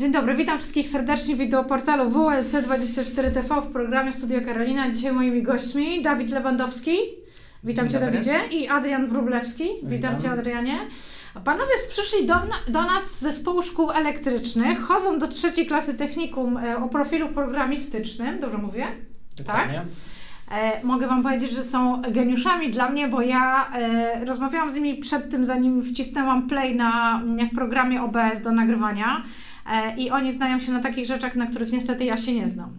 Dzień dobry, witam wszystkich serdecznie w wideoportalu WLC24TV w programie Studio Karolina. Dzisiaj moimi gośćmi Dawid Lewandowski. Witam Dzień Cię dobry. Dawidzie i Adrian Wróblewski. Witam, Witam. Cię Adrianie. Panowie przyszli do, do nas z zespołu szkół elektrycznych, chodzą do trzeciej klasy technikum e, o profilu programistycznym, dobrze mówię? Dokładnie. E, mogę Wam powiedzieć, że są geniuszami dla mnie, bo ja e, rozmawiałam z nimi przed tym, zanim wcisnęłam play na, w programie OBS do nagrywania i oni znają się na takich rzeczach, na których niestety ja się nie znam.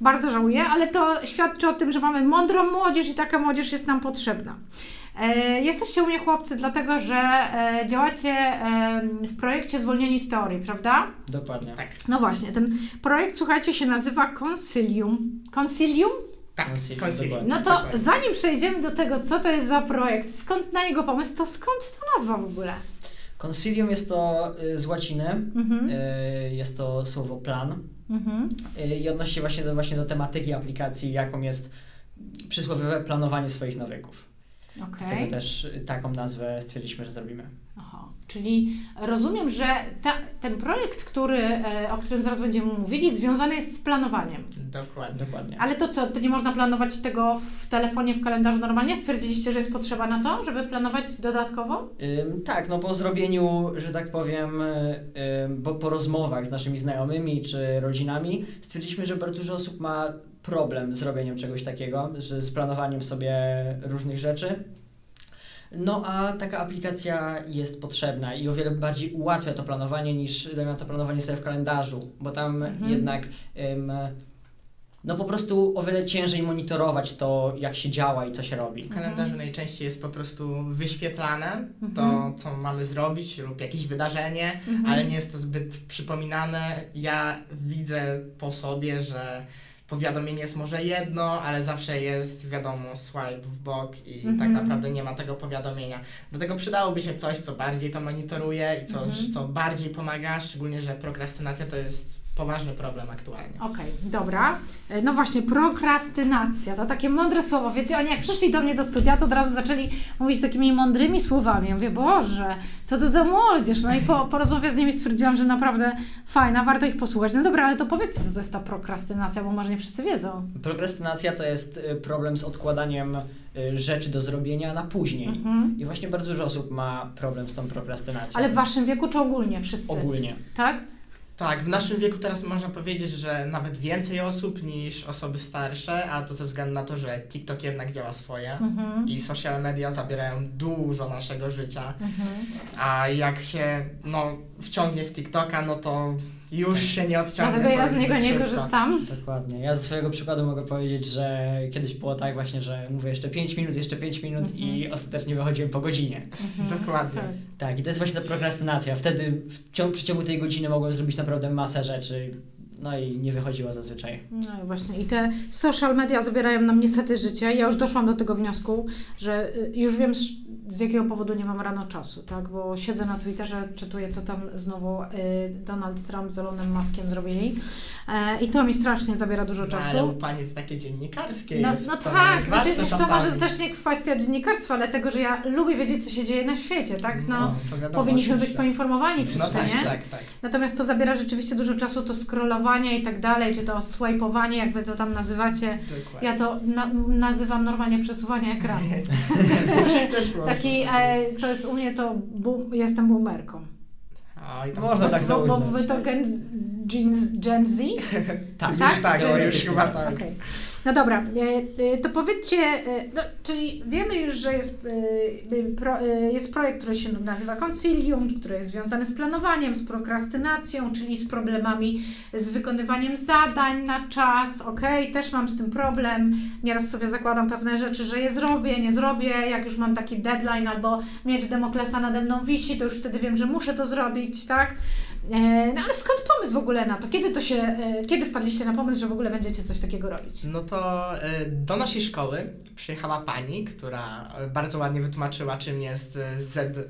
Bardzo żałuję, ale to świadczy o tym, że mamy mądrą młodzież i taka młodzież jest nam potrzebna. E, jesteście u mnie chłopcy, dlatego że e, działacie e, w projekcie Zwolnieni z teorii, prawda? Dokładnie. Tak, No właśnie, ten projekt, słuchajcie, się nazywa Concilium. Concilium? tak, dokładnie. No to zanim przejdziemy do tego, co to jest za projekt, skąd na niego pomysł, to skąd ta nazwa w ogóle? Concilium jest to y, z łaciny, Mhm. jest to słowo plan Mhm. y, i odnosi się właśnie do, właśnie do tematyki aplikacji, jaką jest przysłowiowe planowanie swoich nawyków. Okej. Dlatego też y, taką nazwę stwierdziliśmy, że zrobimy. Aha. Czyli rozumiem, że ta, ten projekt, który, e, o którym zaraz będziemy mówili, związany jest z planowaniem. Dokładnie. Dokładnie. Ale to co, to nie można planować tego w telefonie, w kalendarzu normalnie? Stwierdziliście, że jest potrzeba na to, żeby planować dodatkowo? Ym, tak, no po zrobieniu, że tak powiem, y, ym, bo po rozmowach z naszymi znajomymi czy rodzinami, stwierdziliśmy, że bardzo dużo osób ma problem z robieniem czegoś takiego, że z planowaniem sobie różnych rzeczy. No a taka aplikacja jest potrzebna i o wiele bardziej ułatwia to planowanie niż na to planowanie sobie w kalendarzu, bo tam Mhm. jednak ym, no po prostu o wiele ciężej monitorować to, jak się działa i co się robi. W kalendarzu najczęściej jest po prostu wyświetlane Mhm. to, co mamy zrobić lub jakieś wydarzenie, Mhm. ale nie jest to zbyt przypominane. Ja widzę po sobie, że powiadomienie jest może jedno, ale zawsze jest, wiadomo, swipe w bok i Mhm. tak naprawdę nie ma tego powiadomienia. Dlatego przydałoby się coś, co bardziej to monitoruje i coś, Mhm. co bardziej pomaga, szczególnie, że prokrastynacja to jest poważny problem aktualnie. Okej, dobra. E, No właśnie, prokrastynacja, to takie mądre słowo. Wiecie, oni jak przyszli do mnie do studia, to od razu zaczęli mówić takimi mądrymi słowami. Ja mówię, Boże, co to za młodzież? No i po, po rozmowie z nimi stwierdziłam, że naprawdę fajna, warto ich posłuchać. No dobra, ale to powiedzcie, co to jest ta prokrastynacja, bo może nie wszyscy wiedzą. Prokrastynacja to jest y, problem z odkładaniem y, rzeczy do zrobienia na później. Mhm. I właśnie bardzo dużo osób ma problem z tą prokrastynacją. Ale w waszym wieku czy ogólnie wszyscy? Ogólnie. Tak? Tak, w naszym wieku teraz można powiedzieć, że nawet więcej osób niż osoby starsze, a to ze względu na to, że TikTok jednak działa swoje Mhm. i social media zabierają dużo naszego życia, Mhm. a jak się no, wciągnie w TikToka, no to już się nie odciągnie. Dlatego ja z niego nie szybko. korzystam. Dokładnie. Ja ze swojego przykładu mogę powiedzieć, że kiedyś było tak właśnie, że mówię jeszcze 5 minut, jeszcze 5 minut Mhm. i ostatecznie wychodziłem po godzinie. Mhm. Dokładnie. Tak. Tak, i to jest właśnie ta prokrastynacja. Wtedy w ciągu, przy ciągu tej godziny mogłem zrobić naprawdę masę rzeczy, no i nie wychodziła zazwyczaj. No i właśnie. I te social media zabierają nam niestety życie. Ja już doszłam do tego wniosku, że y, już wiem z, jakiego powodu nie mam rano czasu, tak? Bo siedzę na Twitterze, czytuję, co tam znowu y, Donald Trump z Elonem Muskiem zrobili. E, I to mi strasznie zabiera dużo No, ale czasu. u pani jest takie dziennikarskie No, no to tak, znaczy, wiesz czasami. może też nie kwestia dziennikarstwa, ale tego, że ja lubię wiedzieć, co się dzieje na świecie, tak? No, to wiadomo, powinniśmy być poinformowani wszyscy, no tak, nie? tak, tak. Natomiast to zabiera rzeczywiście dużo czasu, to scrollowanie i tak dalej, czy to swipe'owanie, jak wy to tam nazywacie. Dokładnie. Ja to na, nazywam normalnie przesuwanie ekranu. Było Taki, e, to jest u mnie to, bu, jestem boomerką. Oj, tam Można tak bo, bo wy to gen, gen, Z? Tak, Tak? Już tak, Gen już chyba tak. Okej. No dobra, e, e, to powiedzcie, e, no, czyli wiemy już, że jest, jest projekt, który się nazywa Concilium, który jest związany z planowaniem, z prokrastynacją, czyli z problemami z wykonywaniem zadań na czas. Okej, też mam z tym problem. Nieraz sobie zakładam pewne rzeczy, że je zrobię, nie zrobię. Jak już mam taki deadline albo miecz Demoklesa nade mną wisi, to już wtedy wiem, że muszę to zrobić, tak? E, No ale skąd pomysł w ogóle na to? Kiedy to się, e, kiedy wpadliście na pomysł, że w ogóle będziecie coś takiego robić? No to e, do naszej szkoły przyjechała pani, która bardzo ładnie wytłumaczyła, czym jest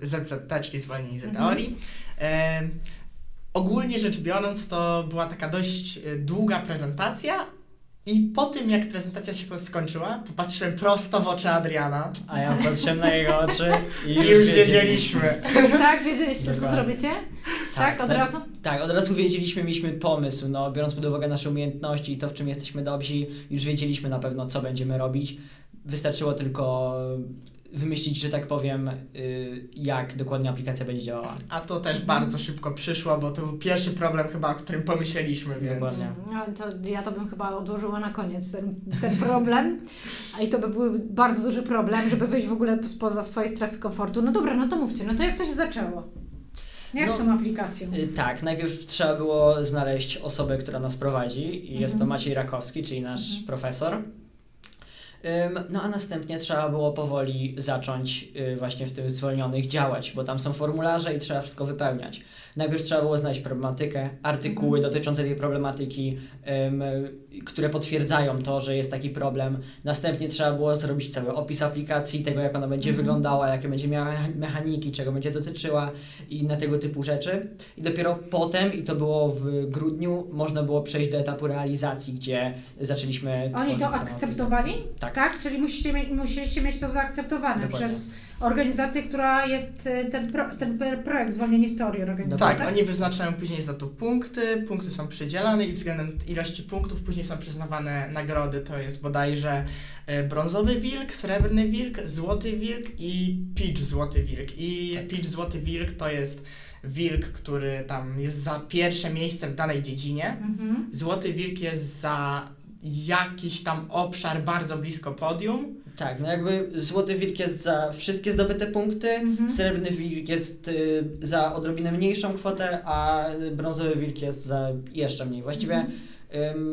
ZZT, czyli zwolnienie z Mhm. teorii. E, ogólnie rzecz biorąc, to była taka dość długa prezentacja. I po tym, jak prezentacja się skończyła, popatrzyłem prosto w oczy Adriana A ja patrzyłem na jego oczy i i już, już wiedzieli- wiedzieliśmy. tak, wiedzieliście, co Dokładnie. zrobicie? Tak, od tak. razu? Tak, od razu wiedzieliśmy, mieliśmy pomysł, no, biorąc pod uwagę nasze umiejętności i to, w czym jesteśmy dobrzy, już wiedzieliśmy na pewno, co będziemy robić. Wystarczyło tylko wymyślić, że tak powiem, y, jak dokładnie aplikacja będzie działała. A to też bardzo szybko przyszło, bo to był pierwszy problem chyba, o którym pomyśleliśmy, więc... Dokładnie. No, to ja to bym chyba odłożyła na koniec ten, ten problem. A i to by był bardzo duży problem, żeby wyjść w ogóle spoza swojej strefy komfortu. No dobra, no to mówcie, no to jak to się zaczęło? Jak No, z tą aplikacją? Y, Tak, najpierw trzeba było znaleźć osobę, która nas prowadzi i jest to Mhm. Maciej Rakowski, czyli nasz Mhm. profesor. No a następnie trzeba było powoli zacząć y, właśnie w tych zwolnionych działać, bo tam są formularze i trzeba wszystko wypełniać. Najpierw trzeba było znaleźć problematykę, artykuły Mhm. dotyczące tej problematyki, które potwierdzają to, że jest taki problem. Następnie trzeba było zrobić cały opis aplikacji, tego jak ona będzie Mhm. wyglądała, jakie będzie miała mechaniki, czego będzie dotyczyła i inne tego typu rzeczy. I dopiero potem, i to było w grudniu, można było przejść do etapu realizacji, gdzie zaczęliśmy Oni to akceptowali? aplikację. Tak. Tak? Czyli musicie mieć, musieliście mieć to zaakceptowane Dokładnie. przez organizację, która jest y, ten, pro, ten projekt Zwolnienie z teorii organizuje, Tak, oni wyznaczają później za to punkty, punkty są przydzielane i względem ilości punktów później są przyznawane nagrody, to jest bodajże e, brązowy wilk, srebrny wilk, złoty wilk i peach złoty wilk. I Tak. peach złoty wilk to jest wilk, który tam jest za pierwsze miejsce w danej dziedzinie. Mhm. Złoty wilk jest za jakiś tam obszar bardzo blisko podium. Tak, no jakby Złoty Wilk jest za wszystkie zdobyte punkty, Mhm. Srebrny Wilk jest y, za odrobinę mniejszą kwotę, a Brązowy Wilk jest za jeszcze mniej. Właściwie Mhm.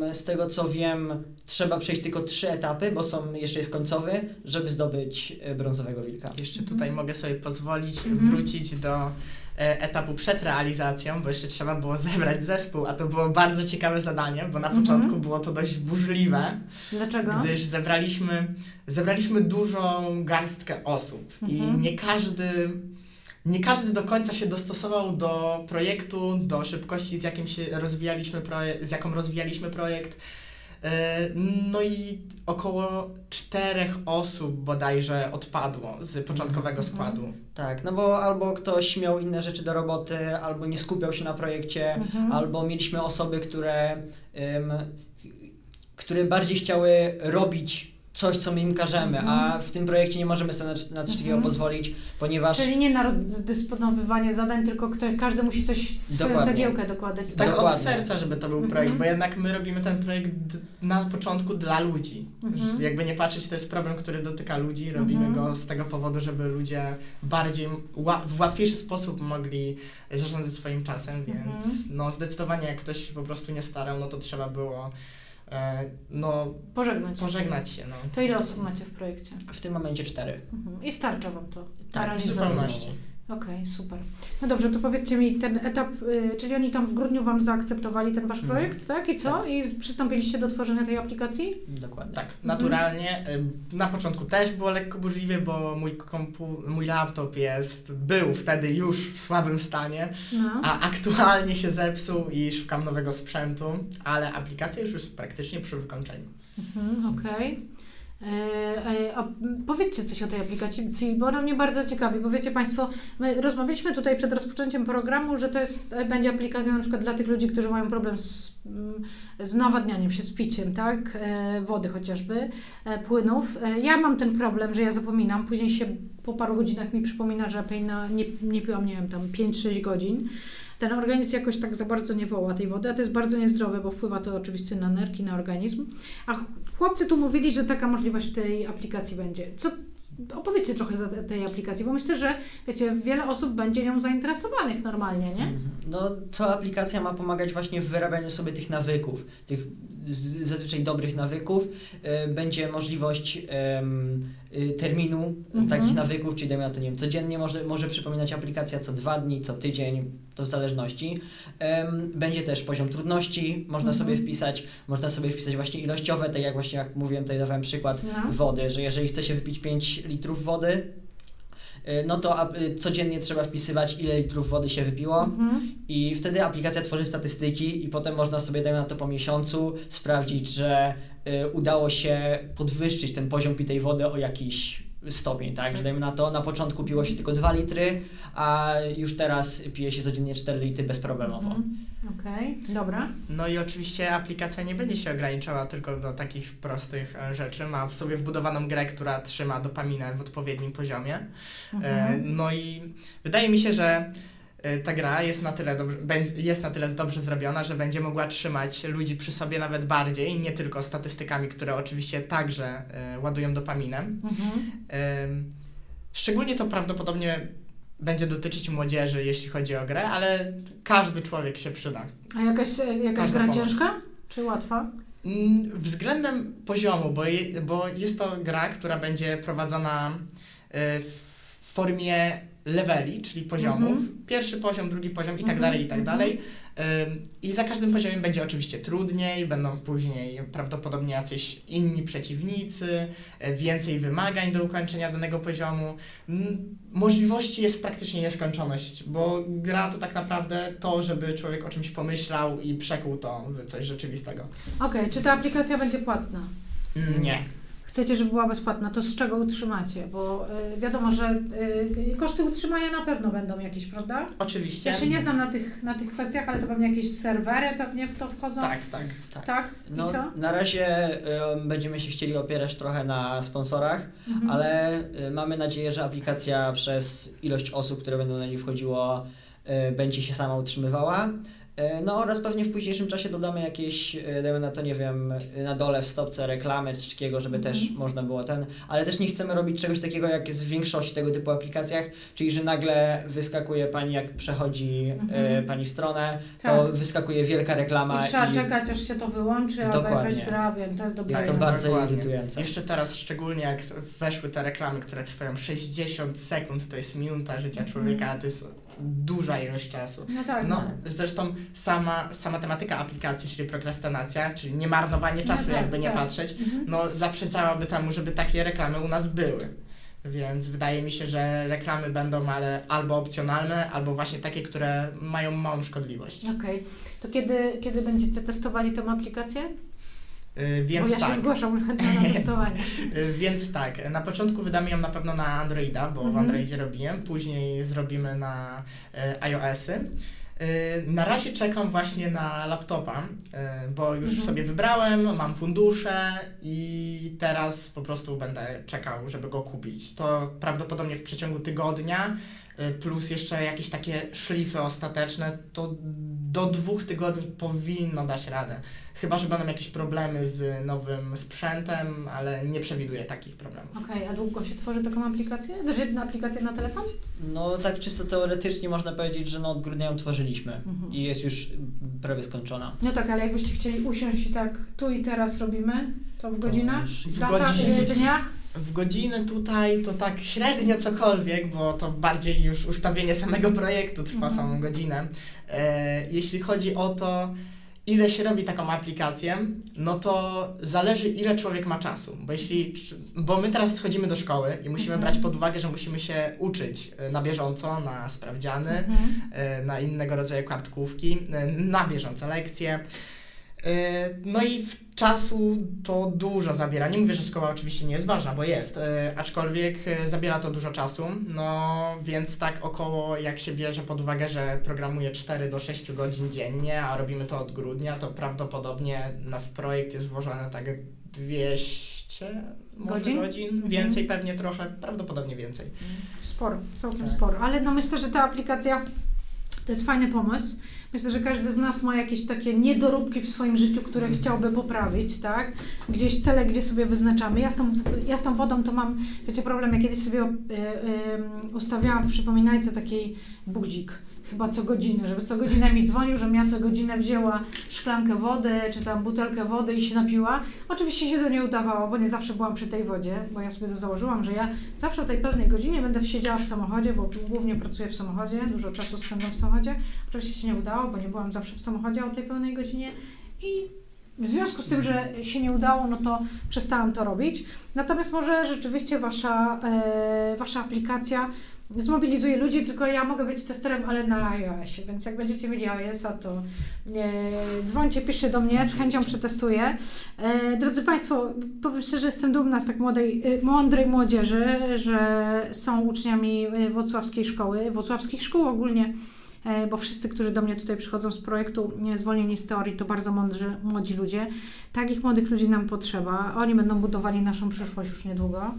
ym, z tego co wiem, trzeba przejść tylko trzy etapy, bo są, jeszcze jest końcowy, żeby zdobyć y, Brązowego Wilka. Jeszcze Mhm. tutaj mogę sobie pozwolić Mhm. wrócić do etapu przed realizacją, bo jeszcze trzeba było zebrać zespół, a to było bardzo ciekawe zadanie, bo na Mhm. początku było to dość burzliwe, Dlaczego? gdyż zebraliśmy, zebraliśmy dużą garstkę osób Mhm. i nie każdy, nie każdy do końca się dostosował do projektu, do szybkości, z, jakim się rozwijaliśmy proje- z jaką rozwijaliśmy projekt. E, No i około czterech osób bodajże odpadło z początkowego Mhm. składu. Tak, no bo albo ktoś miał inne rzeczy do roboty, albo nie skupiał się na projekcie, Mhm. albo mieliśmy osoby, które, ym, które bardziej chciały robić coś, co my im każemy, Mhm. a w tym projekcie nie możemy sobie na, na coś takiego Mhm. pozwolić, ponieważ Czyli nie na rozdysponowywanie zadań, tylko kto, każdy musi coś, swoją Dokładnie. cegiełkę dokładać. Tak od Dokładnie. serca, żeby to był Mhm. projekt, bo jednak my robimy ten projekt na początku dla ludzi. Mhm. Jakby nie patrzeć, to jest problem, który dotyka ludzi. Robimy Mhm. go z tego powodu, żeby ludzie bardziej, w łatwiejszy sposób mogli zarządzać swoim czasem, więc Mhm. no zdecydowanie jak ktoś się po prostu nie starał, no to trzeba było no Pożegnać. pożegnać się. No. To ile osób macie w projekcie? w tym momencie cztery. Mhm. I starcza Wam to? Tak, W zupełności. Okej, super. No dobrze, to powiedzcie mi ten etap, y, czyli oni tam w grudniu Wam zaakceptowali ten Wasz Mhm. projekt, tak? I co? Tak. I przystąpiliście do tworzenia tej aplikacji? Dokładnie. Tak, Mhm. naturalnie. Y, Na początku też było lekko burzliwie, bo mój, kompu, mój laptop jest, był wtedy już w słabym stanie, No. a aktualnie się zepsuł i szukam nowego sprzętu, ale aplikacja już jest praktycznie przy wykończeniu. Mhm, Okej. E, a m, powiedzcie coś o tej aplikacji, bo ona mnie bardzo ciekawi, bo wiecie Państwo, my rozmawialiśmy tutaj przed rozpoczęciem programu, że to jest, e, będzie aplikacja na przykład dla tych ludzi, którzy mają problem z, z nawadnianiem się, z piciem, tak, e, wody chociażby, e, płynów. E, ja mam ten problem, że ja zapominam, później się po paru godzinach mi przypomina, że nie, nie piłam, nie wiem, tam 5-6 godzin. Ten organizm jakoś tak za bardzo nie woła tej wody, a to jest bardzo niezdrowe, bo wpływa to oczywiście na nerki, na organizm. A ch- chłopcy tu mówili, że taka możliwość w tej aplikacji będzie. Co, opowiedzcie trochę o te- tej aplikacji, bo myślę, że wiecie, wiele osób będzie nią zainteresowanych normalnie, nie? No, cała aplikacja ma pomagać właśnie w wyrabianiu sobie tych nawyków, tych zazwyczaj dobrych nawyków. E, Będzie możliwość y, terminu Mhm. takich nawyków, czyli dajmy na to, nie wiem, codziennie może, może przypominać aplikacja co dwa dni, co tydzień, to w zależności. Będzie też poziom trudności, można Mhm. sobie wpisać, można sobie wpisać właśnie ilościowe, tak jak właśnie jak mówiłem, tutaj dawałem przykład No. wody, że jeżeli chce się wypić 5 litrów wody, no to y, codziennie trzeba wpisywać, ile litrów wody się wypiło. Mhm. I wtedy aplikacja tworzy statystyki i potem można sobie, dajmy na to po miesiącu, sprawdzić, że y, udało się podwyższyć ten poziom pitej wody o jakiś stopień, tak? Że dajmy na to, na początku piło się tylko 2 litry, a już teraz pije się codziennie 4 litry bezproblemowo. Mhm. Okej, dobra. No i oczywiście aplikacja nie będzie się ograniczała tylko do takich prostych e, rzeczy. Ma w sobie wbudowaną grę, która trzyma dopaminę w odpowiednim poziomie. E, Mhm. No i wydaje mi się, że ta gra jest na tyle dobrze, jest na tyle dobrze zrobiona, że będzie mogła trzymać ludzi przy sobie nawet bardziej, nie tylko statystykami, które oczywiście także e, ładują dopaminę. Mhm. Szczególnie to prawdopodobnie będzie dotyczyć młodzieży, jeśli chodzi o grę, ale każdy człowiek się przyda. A jakaś, e, jakaś gra ciężka? Czy łatwa? Mm, Względem poziomu, bo, je, bo jest to gra, która będzie prowadzona w formie leveli, czyli poziomów. Mhm. Pierwszy poziom, drugi poziom i tak Mhm, dalej, i tak mhm. dalej. I za każdym poziomem będzie oczywiście trudniej, będą później prawdopodobnie jacyś inni przeciwnicy, e, więcej wymagań do ukończenia danego poziomu. Możliwości jest praktycznie nieskończoność, bo gra to tak naprawdę to, żeby człowiek o czymś pomyślał i przekuł to w coś rzeczywistego. Okej, czy ta aplikacja będzie płatna? Nie. Chcecie, żeby była bezpłatna, to z czego utrzymacie? Bo y, wiadomo, że y, koszty utrzymania na pewno będą jakieś, prawda? Oczywiście. Ja się nie znam na tych, na tych kwestiach, ale to pewnie jakieś serwery pewnie w to wchodzą. Tak, tak, tak. Tak? I No, co? na razie y, będziemy się chcieli opierać trochę na sponsorach, Mhm. ale y, mamy nadzieję, że aplikacja przez ilość osób, które będą na niej wchodziło, y, będzie się sama utrzymywała. Y, No oraz pewnie w późniejszym czasie dodamy jakieś, y, dajmy na to, nie wiem, y, na dole w stopce reklamy czy takiego, żeby Mhm. też można było ten, ale też nie chcemy robić czegoś takiego, jak jest w większości tego typu aplikacjach, czyli że nagle wyskakuje pani, jak przechodzi Mhm. y, pani stronę, to Tak. wyskakuje wielka reklama I trzeba czekać, aż się to wyłączy, albo Dokładnie. jakaś gra, wiem, to jest dobre. Jest to bardzo dokładnie. irytujące. Jeszcze teraz, szczególnie jak weszły te reklamy, które trwają 60 sekund, to jest minuta życia Mhm. człowieka, to jest duża ilość czasu. No tak, No, tak. zresztą sama, sama tematyka aplikacji, czyli prokrastynacja, czyli nie marnowanie No czasu, tak, jakby nie tak. patrzeć, Mhm. no zaprzeczałaby temu, żeby takie reklamy u nas były. Więc wydaje mi się, że reklamy będą ale albo opcjonalne, albo właśnie takie, które mają małą szkodliwość. Okej, to kiedy, kiedy będziecie testowali tę aplikację? Yy, Więc Bo ja tak. się zgłaszam na testowanie. Y, Więc tak, na początku wydamy ją na pewno na Androida, bo w Mhm. Androidzie robiłem, później zrobimy na y, iOS-y. Y, Na razie czekam właśnie na laptopa, y, bo już Mhm. sobie wybrałem, mam fundusze i teraz po prostu będę czekał, żeby go kupić. To prawdopodobnie w przeciągu tygodnia, y, plus jeszcze jakieś takie szlify ostateczne, to do dwóch tygodni powinno dać radę. Chyba, że będą jakieś problemy z nowym sprzętem, ale nie przewiduję takich problemów. Okej, a długo się tworzy taką aplikację? Znaczy na aplikację na telefon? No tak czysto teoretycznie można powiedzieć, że no od grudnia ją tworzyliśmy Mhm. i jest już prawie skończona. No tak, ale jakbyście chcieli usiąść i tak tu i teraz robimy, to w godzinach? już w Data, y, dniach? W godziny tutaj to tak średnio cokolwiek, bo to bardziej już ustawienie samego projektu trwa Mhm. samą godzinę. E, jeśli chodzi o to, ile się robi taką aplikację, no to zależy ile człowiek ma czasu. Bo jeśli, bo my teraz schodzimy do szkoły i musimy Mhm. brać pod uwagę, że musimy się uczyć e, na bieżąco, na sprawdziany, Mhm. e, na innego rodzaju kartkówki, e, na bieżące lekcje. E, No i w czasu to dużo zabiera. Nie mówię, że szkoła oczywiście nie jest ważna, bo jest, e, aczkolwiek e, zabiera to dużo czasu. No więc tak około, jak się bierze pod uwagę, że programuję 4 do 6 godzin dziennie, a robimy to od grudnia, to prawdopodobnie na w projekt jest włożone tak 200 może Godzin? godzin? Mhm. Więcej pewnie trochę, prawdopodobnie więcej. Sporo, całkiem Tak. sporo. Ale no myślę, że ta aplikacja to jest fajny pomysł. Myślę, że każdy z nas ma jakieś takie niedoróbki w swoim życiu, które Mhm. chciałby poprawić, tak? Gdzieś cele, gdzie sobie wyznaczamy. Ja z tą, ja z tą wodą to mam, wiecie, problem. Ja kiedyś sobie y, y, ustawiałam w przypominajce takiej budzik, chyba co godzinę, żeby co godzinę mi dzwonił, żebym ja co godzinę wzięła szklankę wody, czy tam butelkę wody i się napiła. Oczywiście się to nie udawało, bo nie zawsze byłam przy tej wodzie, bo ja sobie to założyłam, że ja zawsze o tej pewnej godzinie będę siedziała w samochodzie, bo głównie pracuję w samochodzie, dużo czasu spędzam w samochodzie. Oczywiście się nie udało, bo nie byłam zawsze w samochodzie o tej pełnej godzinie i w związku z tym, że się nie udało, no to przestałam to robić. Natomiast może rzeczywiście wasza, e, wasza aplikacja zmobilizuję ludzi, tylko ja mogę być testerem, ale na iOSie, więc jak będziecie mieli iOS-a, to e, dzwońcie, piszcie do mnie, z chęcią przetestuję. E, drodzy Państwo, powiem szczerze, jestem dumna z tak młodej, e, mądrej młodzieży, że są uczniami e, Włocławskiej Szkoły, Włocławskich Szkół ogólnie, e, bo wszyscy, którzy do mnie tutaj przychodzą z projektu nie, Zwolnieni z teorii, to bardzo mądrzy, młodzi ludzie. Takich młodych ludzi nam potrzeba. Oni będą budowali naszą przyszłość już niedługo.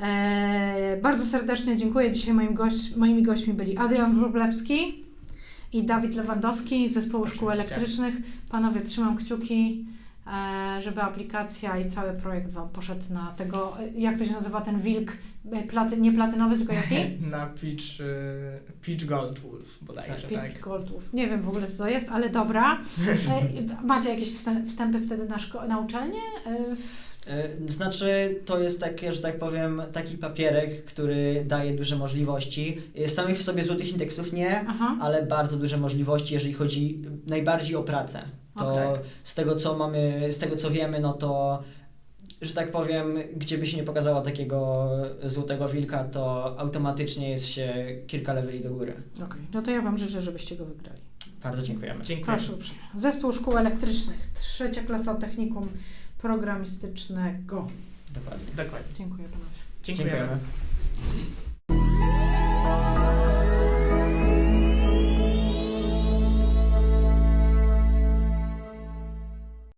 E, bardzo serdecznie dziękuję. Dzisiaj moim gość, moimi gośćmi byli Adrian Wróblewski i Dawid Lewandowski z Zespołu Szkół. Elektrycznych. Panowie, trzymam kciuki, e, żeby aplikacja i cały projekt Wam poszedł na tego, e, jak to się nazywa ten wilk, platy, nie platynowy, tylko jaki? Na Pitch, pitch Gold Wolf bodajże, Pitch tak. Goldów. Nie wiem w ogóle co to jest, ale dobra. E, Macie jakieś wstę- wstępy wtedy na, szko- na uczelnię? W- Znaczy, to jest takie, że tak powiem, taki papierek, który daje duże możliwości. Y, Samych w sobie złotych indeksów nie, Aha. ale bardzo duże możliwości, jeżeli chodzi najbardziej o pracę. To Okej. z tego, co mamy, z tego, co wiemy, no to, że tak powiem, gdzie by się nie pokazało takiego złotego wilka, to automatycznie jest się kilka leveli do góry. Okej, no to ja Wam życzę, żebyście go wygrali. Bardzo dziękujemy. Dziękuję. Proszę uprzejmie. Zespół Szkół Elektrycznych, trzecia klasa technikum programistycznego. Dokładnie. Dokładnie. Dziękuję panowie. Dziękujemy. Dziękujemy.